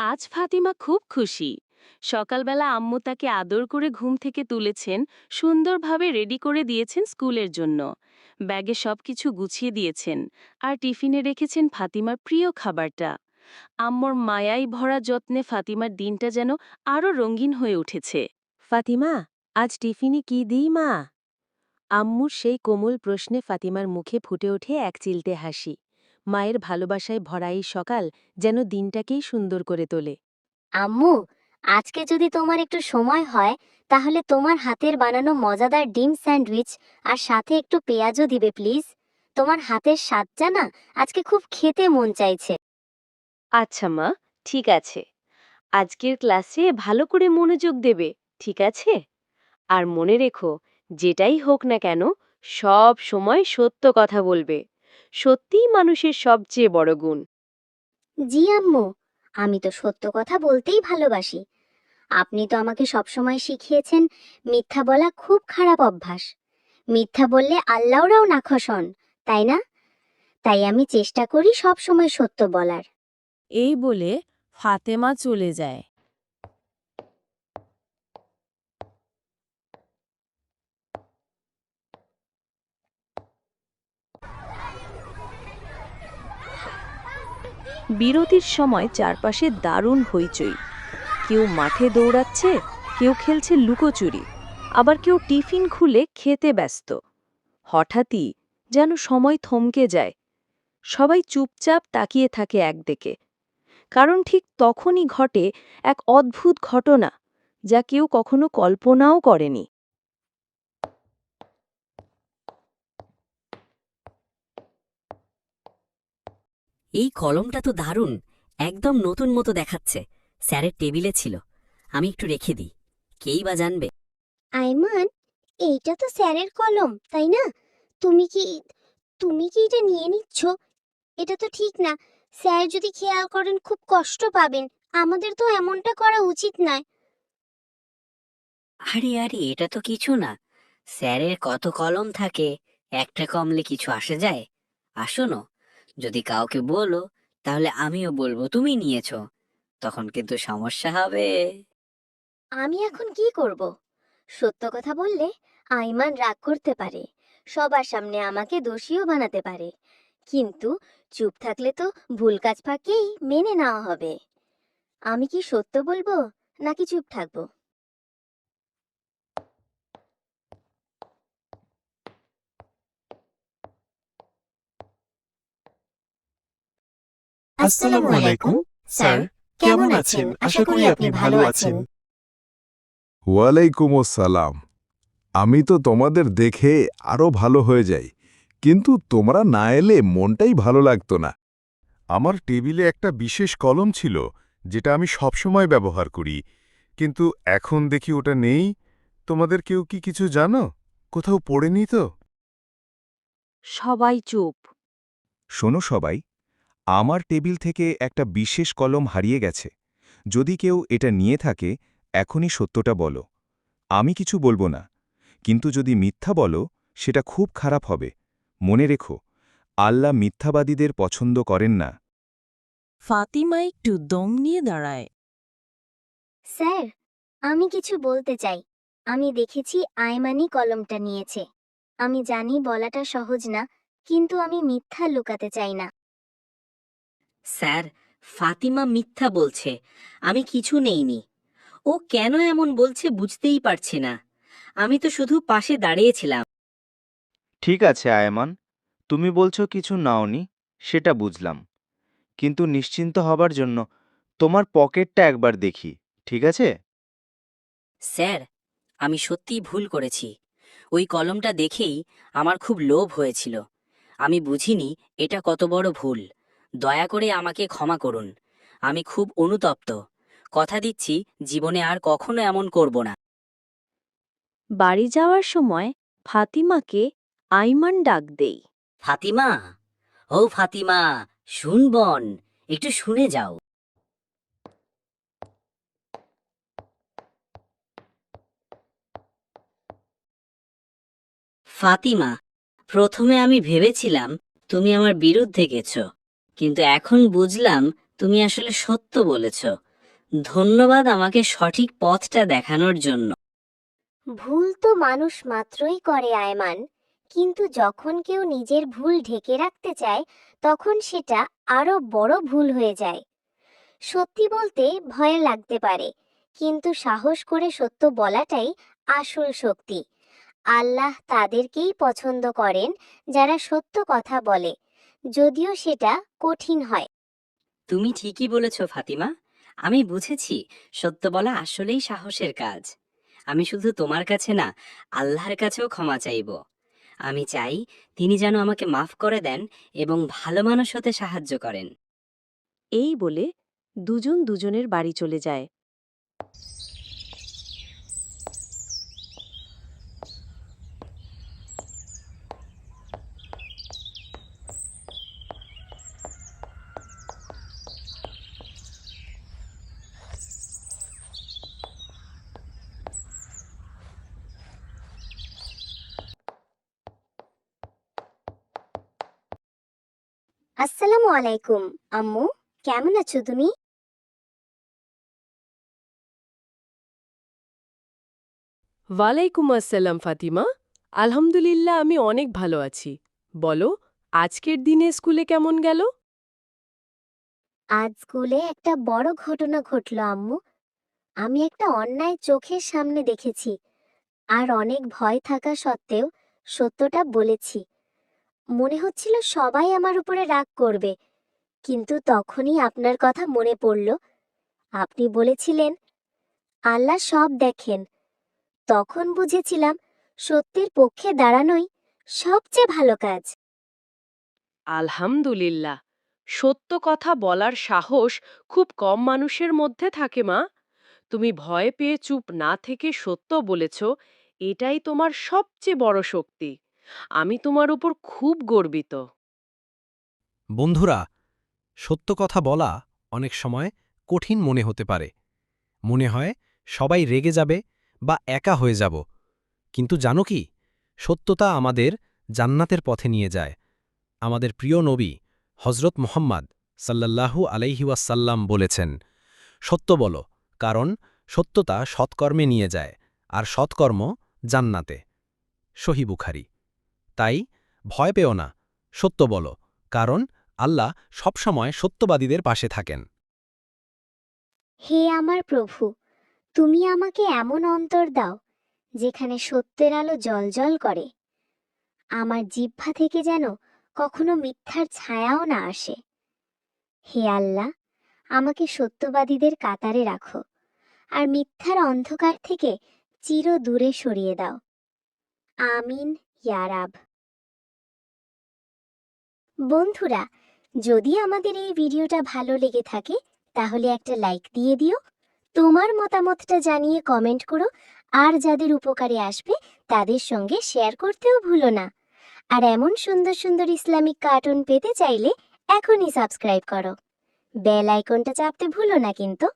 আজ ফাতিমা খুব খুশি। সকালবেলা আম্মু তাকে আদর করে ঘুম থেকে তুলেছেন, সুন্দরভাবে রেডি করে দিয়েছেন স্কুলের জন্য। ব্যাগে সবকিছু গুছিয়ে দিয়েছেন আর টিফিনে রেখেছেন ফাতিমার প্রিয় খাবারটা। আম্মুর মায়াই ভরা যত্নে ফাতিমার দিনটা যেন আরও রঙিন হয়ে উঠেছে। ফাতিমা, আজ টিফিনে কি দিই মা? আম্মুর সেই কোমল প্রশ্নে ফাতিমার মুখে ফুটে ওঠে এক চিলতে হাসি। মায়ের ভালোবাসায় ভরা এই সকাল যেন দিনটাকেই সুন্দর করে তোলে। আম্মু আজকে যদি তোমার একটু সময় হয় তাহলে তোমার হাতের বানানো মজাদার ডিম স্যান্ডউইচ আর সাথে একটু পেঁয়াজও দিবে প্লিজ। তোমার হাতের স্বাদটা না আজকে খুব খেতে মন চাইছে। আচ্ছা মা ঠিক আছে। আজকের ক্লাসে ভালো করে মনোযোগ দেবে ঠিক আছে? আর মনে রেখো যেটাই হোক না কেন সব সময় সত্য কথা বলবে। সত্যিই মানুষের সবচেয়ে বড় গুণ। জি আম্মু আমি তো সত্য কথা বলতেই ভালোবাসি। আপনি তো আমাকে সবসময় শিখিয়েছেন মিথ্যা বলা খুব খারাপ অভ্যাস। মিথ্যা বললে আল্লাহরাও নাখোশ হন তাই না? তাই আমি চেষ্টা করি সব সময় সত্য বলার। এই বলে ফাতেমা চলে যায়। বিরতির সময় চারপাশে দারুণ হইচই। কেউ মাঠে দৌড়াচ্ছে, কেউ খেলছে লুকোচুরি, আবার কেউ টিফিন খুলে খেতে ব্যস্ত। হঠাৎই যেন সময় থমকে যায়। সবাই চুপচাপ তাকিয়ে থাকে একদিকে। কারণ ঠিক তখনই ঘটে এক অদ্ভুত ঘটনা, যা কেউ কখনো কল্পনাও করেনি। এই কলমটা তো দারুণ একদম নতুন মতো দেখাচ্ছে স্যারের টেবিলে ছিল। আমি একটু রেখে দিই কেই বা জানবে? আইমান এইটা তো স্যারের কলম তাই না? তুমি কি তুমি কি এটা নিয়ে নিচ্ছ? এটা তো ঠিক না স্যার যদি খেয়াল করেন খুব কষ্ট পাবেন আমাদের তো এমনটা করা উচিত নয়। আরে আরে এটা তো কিছু না স্যারের কত কলম থাকে একটা কমলে কিছু আসে যায় আসোনো। যদি কাউকে বলো, তাহলে আমিও বলব, তুমি নিয়েছো। তখন কিন্তু সমস্যা হবে। আমি এখন কি করব? সত্য কথা বললে আইমান রাগ করতে পারে, সবার সামনে আমাকে দোষীও বানাতে পারে। কিন্তু চুপ থাকলে তো ভুল কাজ ফাঁকেই মেনে নেওয়া হবে। আমি কি সত্য বলব নাকি চুপ থাকব? আসসালামু আলাইকুম। স্যার কেমন আছেন? আশা করি আপনি ভালো আছেন। ওয়ালাইকুম আসসালাম। আমি তো তোমাদের দেখে আরও ভালো হয়ে যাই কিন্তু তোমরা না এলে মনটাই ভালো লাগতো না। আমার টেবিলে একটা বিশেষ কলম ছিল যেটা আমি সবসময় ব্যবহার করি কিন্তু এখন দেখি ওটা নেই। তোমাদের কেউ কি কিছু জানো? কোথাও পড়েনি তো? সবাই চুপ। শোনো সবাই আমার টেবিল থেকে একটা বিশেষ কলম হারিয়ে গেছে। যদি কেউ এটা নিয়ে থাকে এখনই সত্যটা বলো। আমি কিছু বলব না। কিন্তু যদি মিথ্যা বলো সেটা খুব খারাপ হবে। মনে রেখো আল্লাহ মিথ্যাবাদীদের পছন্দ করেন না। ফাতিমা একটু দম নিয়ে দাঁড়ায়। স্যার আমি কিছু বলতে চাই। আমি দেখেছি আয়মানি কলমটা নিয়েছে। আমি জানি বলাটা সহজ না কিন্তু আমি মিথ্যা লুকাতে চাই না। স্যার ফাতিমা মিথ্যা বলছে। আমি কিছু নেইনি। ও কেন এমন বলছে বুঝতেই পারছি না। আমি তো শুধু পাশে দাঁড়িয়েছিলাম। ঠিক আছে আয়মান। তুমি বলছো কিছু নাওনি সেটা বুঝলাম। কিন্তু নিশ্চিন্ত হবার জন্য তোমার পকেটটা একবার দেখি ঠিক আছে? স্যার আমি সত্যিই ভুল করেছি। ওই কলমটা দেখেই আমার খুব লোভ হয়েছিল। আমি বুঝিনি এটা কত বড় ভুল। দয়া করে আমাকে ক্ষমা করুন। আমি খুব অনুতপ্ত। কথা দিচ্ছি জীবনে আর কখনো এমন করব না। বাড়ি যাওয়ার সময় ফাতিমাকে আইমান ডাক দেই। ফাতিমা? ও ফাতিমা শুন বোন একটু শুনে যাও। ফাতিমা প্রথমে আমি ভেবেছিলাম তুমি আমার বিরুদ্ধে গেছো। কিন্তু এখন বুঝলাম তুমি আসলে সত্য বলেছ। ধন্যবাদ আমাকে সঠিক পথটা দেখানোর জন্য। ভুল তো মানুষ মাত্রই করে, আয়মান। কিন্তু যখন কেউ নিজের ভুল ঢেকে রাখতে চায়, তখন সেটা আরও বড় ভুল হয়ে যায়। সত্যি বলতে ভয় লাগতে পারে, কিন্তু সাহস করে সত্য বলাটাই আসল শক্তি। আল্লাহ তাদেরকেই পছন্দ করেন যারা সত্য কথা বলে। যদিও সেটা কঠিন হয়। তুমি ঠিকই বলেছ ফাতিমা। আমি বুঝেছি সত্য বলা আসলেই সাহসের কাজ। আমি শুধু তোমার কাছে না আল্লাহর কাছেও ক্ষমা চাইব। আমি চাই তিনি যেন আমাকে মাফ করে দেন এবং ভালো মানুষ হতে সাহায্য করেন। এই বলে দুজন দুজনের বাড়ি চলে যায়। আসসালামু আলাইকুম আম্মু। কেমন আছো তুমি? ওয়ালাইকুম আসসালাম ফাতিমা। আলহামদুলিল্লাহ আমি অনেক ভালো আছি। বলো আজকের দিনে স্কুলে কেমন গেল? আজ স্কুলে একটা বড় ঘটনা ঘটল আম্মু। আমি একটা অন্যায় চোখের সামনে দেখেছি। আর অনেক ভয় থাকা সত্ত্বেও সত্যটা বলেছি। মনে হচ্ছিল সবাই আমার উপরে রাগ করবে। কিন্তু তখনই আপনার কথা মনে পড়ল। আপনি বলেছিলেন, আল্লাহ সব দেখেন। তখন বুঝেছিলাম সত্যের পক্ষে দাঁড়ানোই সবচেয়ে ভালো কাজ। আলহামদুলিল্লাহ। সত্য কথা বলার সাহস খুব কম মানুষের মধ্যে থাকে, মা। তুমি ভয় পেয়ে চুপ না থেকে সত্য বলেছ, এটাই তোমার সবচেয়ে বড় শক্তি। আমি তোমার উপর খুব গর্বিত। বন্ধুরা, সত্য কথা বলা অনেক সময় কঠিন মনে হতে পারে। মনে হয় সবাই রেগে যাবে বা একা হয়ে যাব। কিন্তু জানো কি? সত্যতা আমাদের জান্নাতের পথে নিয়ে যায়। আমাদের প্রিয় নবী হজরত মোহাম্মদ সাল্লাল্লাহু আলাইহিওয়াসাল্লাম বলেছেন, সত্য বলো, কারণ সত্যতা সৎকর্মে নিয়ে যায়, আর সৎকর্ম জান্নাতে। সহি বুখারি। তাই ভয় পেও না, সত্য বলো, কারণ আল্লাহ সবসময় সত্যবাদীদের পাশে থাকেন। হে আমার প্রভু, তুমি আমাকে এমন অন্তর দাও, যেখানে সত্যের আলো জলজল করে। আমার জিহ্বা থেকে যেন কখনো মিথ্যার ছায়াও না আসে। হে আল্লাহ, আমাকে সত্যবাদীদের কাতারে রাখো, আর মিথ্যার অন্ধকার থেকে চির দূরে সরিয়ে দাও। আমিন। ইয়ারাব বন্ধুরা, যদি আমাদের এই ভিডিওটা ভালো লেগে থাকে, তাহলে একটা লাইক দিয়ে দিও। তোমার মতামতটা জানিয়ে কমেন্ট করো। আর যাদের উপকারে আসবে, তাদের সঙ্গে শেয়ার করতেও ভুলো না। আর এমন সুন্দর সুন্দর ইসলামিক কার্টুন পেতে চাইলে এখনই সাবস্ক্রাইব করো। বেল আইকনটা চাপতে ভুলো না কিন্তু।